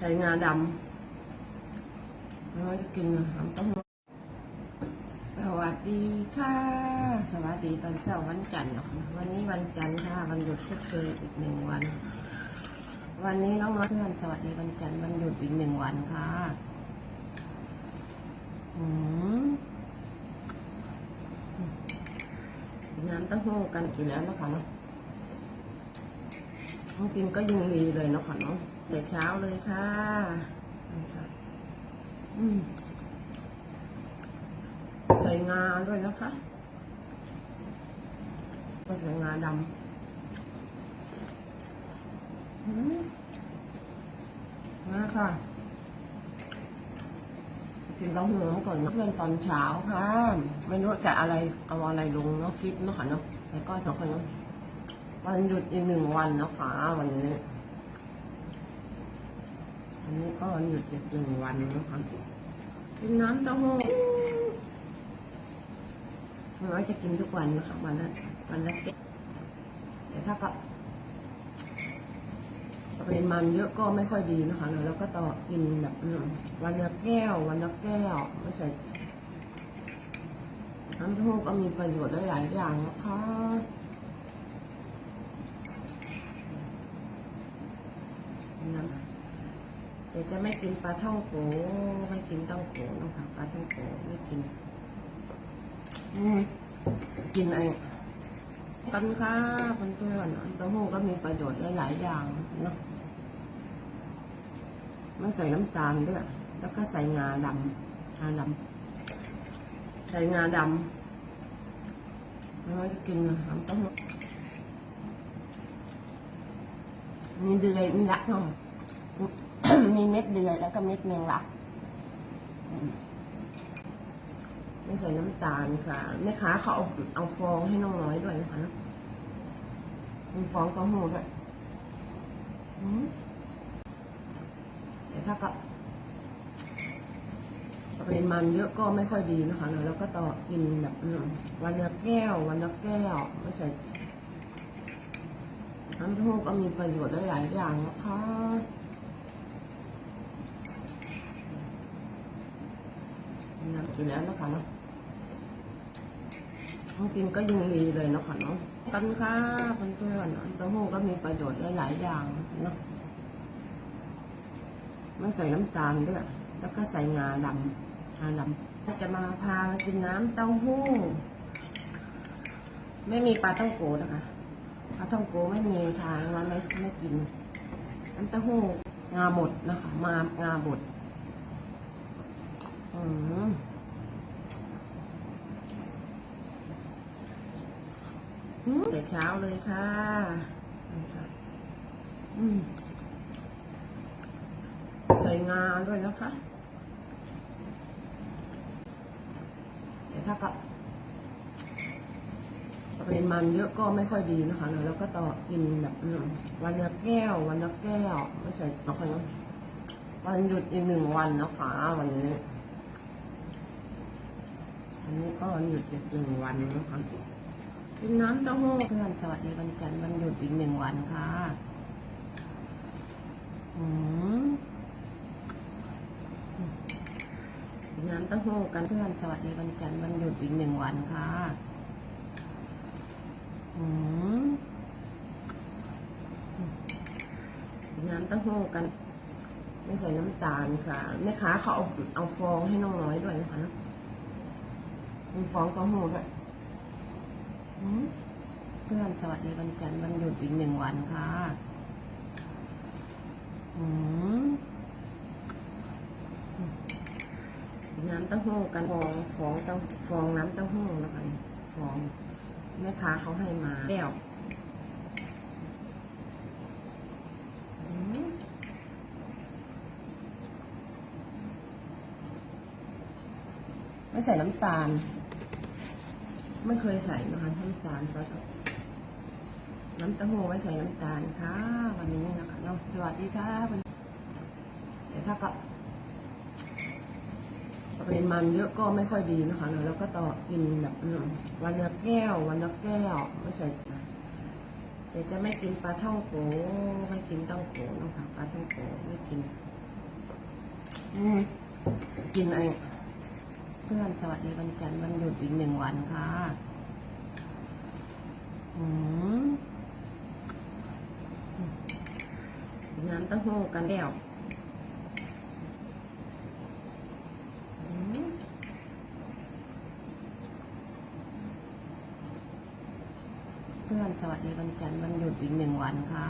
ใส่งาดำเราจะกินน้ำต้าหู้สวัสดีค่ะ สวัสดีตอนเช้าวันจันทร์นะคะวันนี้วันจันทร์ค่ะวันหยุดชดเชยอีกหนึ่งวัน วันนี้น้องน้อยเพื่อนสวัสดีวันจันทร์วันหยุดอีกหนึ่งวันค่ะอืมน้ำเต้าหู้กันกินแล้วนะคะเนาะ น้องกินก็ยังมีเลยเนาะค่ะเนาะแต่เช้าเลยค่ะอืมใส่งาด้วยนะคะก็ใส่งาดำมาค่ะกินต้าหู้ก่อนนะเพื่อนตอนเช้าค่ะ ไม่รู้จะอะไรเอาอะไรลงเนาะคลิปเนาะค่ะเนาะใส่ก้อยสองคนเนาะ วันหยุดอีกหนึ่งวันเนาะค่ะวันนี้วันนี้ก็วันหยุดอีกหนึ่งวันเนาะค่ะกินน้ำเต้าหู้น้อยจะกินทุกวันนะคะวันละวันละเก็ดแต่ถ้าก็ปริมาณเยอะก็ไม่ค่อยดีนะคะแล้วก็ต่อกินแบบอืมวันละแก้ว วันละแก้วไม่ใช่น้ำเต้าหู้ก็มีประโยชน์ได้หลายอย่างนะคะ นะแต่จะไม่กินปลาท่องโกไม่กินเต้าโกนะคะปลาท่องโกไม่กินอืมกินไอ้กันค่ะเพื่อนๆเต้าหู้ก็มีประโยชน์หลายๆอย่างเนาะไม่ใส่น้ำตาลด้วย แล้วก็ใส่งาดำงาดำใส่งาดำแล้วก็กินน้ำเต้าหู้ มีเดือยมีรักเนาะมีเม็ดเดือยแล้วก็เม็ดเมงลักไม่ใส่น้ำตาลค่ะแม่ค้าเขาเอาเอาฟองให้น้องน้อยด้วยนะคะมีฟองเต้าหู้ด้วยแต่ถ้าก็ปริมาณเยอะก็ไม่ค่อยดีนะคะแล้วก็ต่อกินแบบวันละแก้ว วันละแก้ว ไม่ใช่ น้ำเต้าหู้ก็มีประโยชน์ได้หลายอย่างนะคะน้ำกินแล้วนะคะเนาะน้องกินก็ยังมีเลยเนาะค่ะเนาะกันค่ะเพื่อนๆเต้าหู้ก็มีประโยชน์หลายๆอย่างเนาะไม่ใส่น้ำตาลด้วย แล้วก็ใส่งาดำงาดำจะมาพากินน้ำเต้าหู้ ไม่มีปลาต้องโกนะคะ ปลาต้องโกไม่มีทางว่าไม่ไม่กินน้ำเต้าหู้งาบดนะคะมางาบดอืมอืมแต่เช้าเลยค่ะอืมใส่งาด้วยนะคะแต่ถ้าก็ ปริมาณเยอะก็ไม่ค่อยดีนะคะแล้วก็ต่อกินแบบวันละแก้ว วันละแก้ว ไม่ใช่เนาะค่ะเนาะวันหยุดอีกหนึ่งวันนะคะวันนี้วันนี้ก็วันหยุดอีกหนึ่งวันนะคะกินน้ำเต้าหู้เพื่อนสวัสดีวันจันทร์วันหยุดอีกหนึ่งวันค่ะอืมกินน้ำเต้าหู้กันเพื่อนสวัสดีวันจันทร์วันหยุดอีกหนึ่งวันค่ะ น้ำเต้าหู้กัน ไม่ใส่น้ำตาลค่ะแม่ค้าเขาเอาเอาฟองให้น้องน้อยด้วยนะคะมีฟองเต้าหู้ด้วยเพื่อนสวัสดีวันจันทร์วันหยุดอีกหนึ่งวันค่ะน้ำเต้าหู้กันฟองฟองเต้าฟองน้ำเต้าหู้แล้วกันฟอง แม่ค้าเขาให้มาแก้วอืมไม่ใส่น้ำตาล ไม่เคยใส่นะคะน้ำตาลก็น้ำเต้าหู้ไม่ใส่น้ำตาลค่ะ วันนี้นะคะเนาะสวัสดีค่ะวันแต่ถ้าก็ ปริมาณเยอะก็ไม่ค่อยดีนะคะแล้วก็ต่อกินแบบวันละแก้ว วันละแก้วไม่ใช่แต่จะไม่กินปลาท่องโกไม่กินเต้าโกนะคะปลาท่องโกไม่กินกินไอเพื่อนสวัสดีวันจันทร์วันหยุดอีกหนึ่งวันค่ะน้ำเต้าหู้กันแล้วอืมเพื่อนสวัสดีวันจันทร์วันหยุดอีกหนึ่งวันค่ะ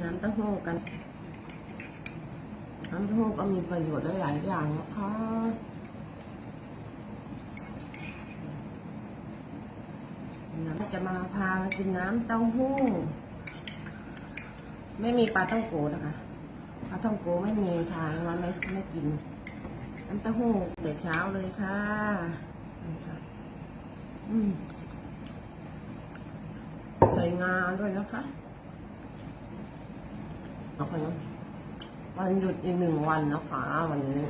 น้ำเต้าหู้กัน น้ำเต้าหู้ก็มีประโยชน์หลายๆอย่างนะคะน้ำจะมาพากินน้ำเต้าหู้ ไม่มีปลาต้องโกนะคะปลาต้องโกไม่มีทางว่าไม่ไม่กิน น้ำเต้าหู้แต่เช้าเลยค่ะอืมใส่งาด้วยนะคะเอาไปวันหยุดอีกหนึ่งวันนะคะวันนี้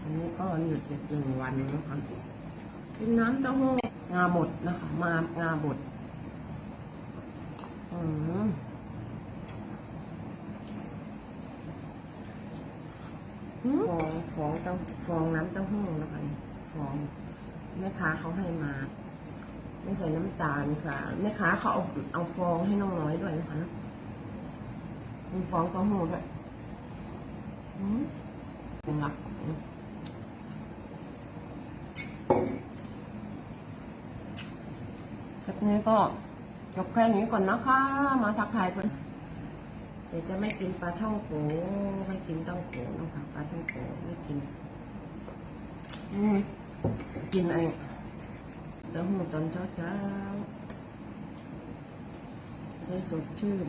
วันนี้ก็วันหยุดอีกหนึ่งวันนะคะกินน้ำเต้าหู้งาบดนะคะมางาบดอืมอืม ฟองฟองเต้าฟองน้ำเต้าหู้นะคะฟองแม่ค้าเขาให้มาไม่ใส่น้ำตาลค่ะแม่ค้าเขาเอาเอาฟองให้น้องน้อยด้วยนะคะมีฟองเต้าหู้ด้วยอืมเป็นหลักคลิปนี้ก็จบแค่นี้ก่อนนะคะ มาทักทายคนเดี๋ ยวจะไม่กินปลาท่องโกไม่กินเต้าโกนะคะปลาท่องโกไม่กิน อืมกินไอ้เต้าหู้ตอนเช้าเช้าได้สดชื่น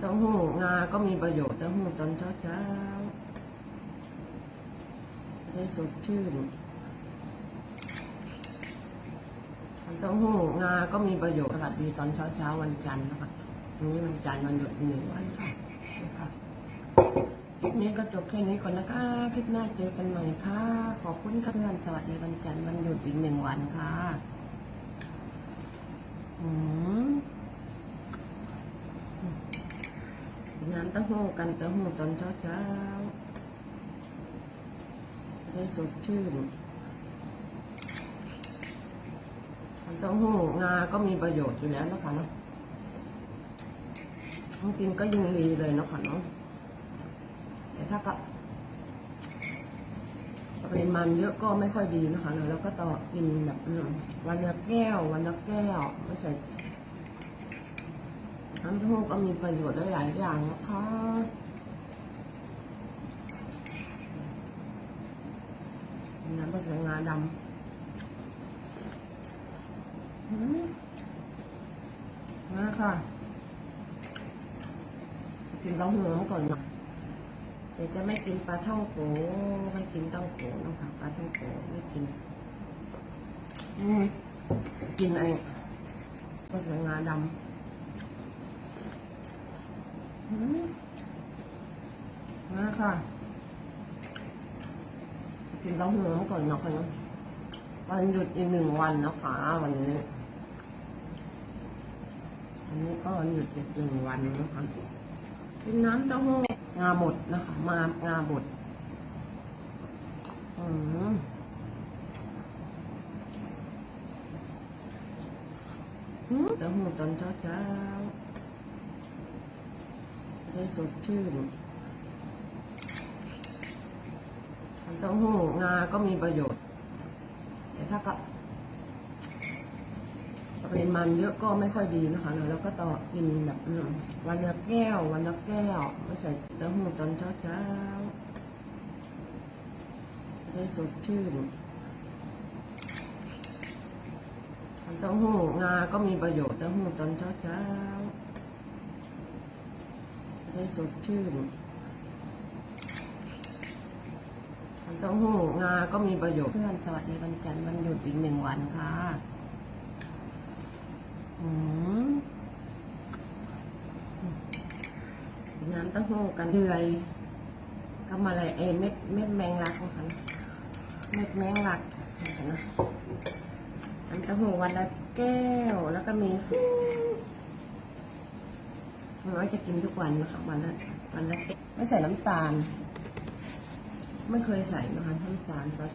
เต้าหู้งา ก็มีประโยชน์เต้าหู้ตอนเช้าเช้าได้สดชื่น เต้าหู้งาก็มีประโยชน์สวัสดีตอนเช้าเช้าวันจันทร์นะคะวันนี้วันจันทร์วันหยุดหนึ่งวันค่ะคลิปนี้ก็จบแค่นี้ก่อนนะคะ คลิปหน้าเจอกันใหม่ค่ะ ขอบคุณค่ะเพื่อนสวัสดีวันจันทร์วันหยุดอีกหนึ่งวันค่ะอืมน้ำเต้าหู้กันเต้าหู้ตอนเช้าเช้าได้สดชื่น เต้าหู้งาก็มีประโยชน์อยู่แล้วนะคะเนาะต้องกินก็ยิ่งดีเลยนะคะเนาะแต่ถ้าก็ปริมาณเยอะก็ไม่ค่อยดีนะคะเนาะแล้วก็ต่อกินแบบวันละแก้ว วันละแก้วไม่ใช่น้ำเต้าหู้ก็มีประโยชน์ได้หลายอย่างนะคะน้ำผสมงาดำ มาค่ะ กินเต้าหู้ก่อนเนาะเดี๋ยวจะไม่กินปลาท่องโกไม่กินเต้าโกนะคะปลาท่องโกไม่กินอืมกินไอ้ผสมงาดำมาค่ะ กินเต้าหู้ก่อนเนาะค่ะเนะวันหยุดอีกหนึ่งวันนะคะวันนี้ วันนี้ก็หยุดอีกหนึ่งวันนะคะกินน้ำเต้าหู้งาบดนะคะ มางาบดอืมเต้าหู้ตอนเช้าเช้าๆได้สดชื่นเต้าหู้งาก็มีประโยชน์แต่ถ้าก็ ปริมาณเยอะก็ไม่ค่อยดีนะคะแล้วก็ต่อกินแบบวันละแก้ว วันละแก้วไม่ใส่เต้าหู้ตอนเช้าเช้าได้สดชื่นเต้าหู้งา ก็มีประโยชน์เต้าหู้ตอนเช้าเช้าได้สดชื่นเต้าหู้งา ก็มีประโยชน์เพื่อนสวัสดีวันจันทร์วันหยุดอีกหนึ่งวันค่ะ น้ำเต้าหู้กันเดือยก็มาอะไรเอเม็ดเม็ดแมงลักนะคะเม็ดแมงลักนะคะนะน้ำเต้าหู้วันละแก้วแล้วก็มีฟุน้อยจะกินทุกวันนะคะวันละวันละไม่ใส่น้ำตาล ไม่เคยใส่นะคะน้ำตาลเพราะ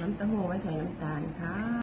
น้ำเต้าหู้ไม่ใส่น้ำตาลค่ะ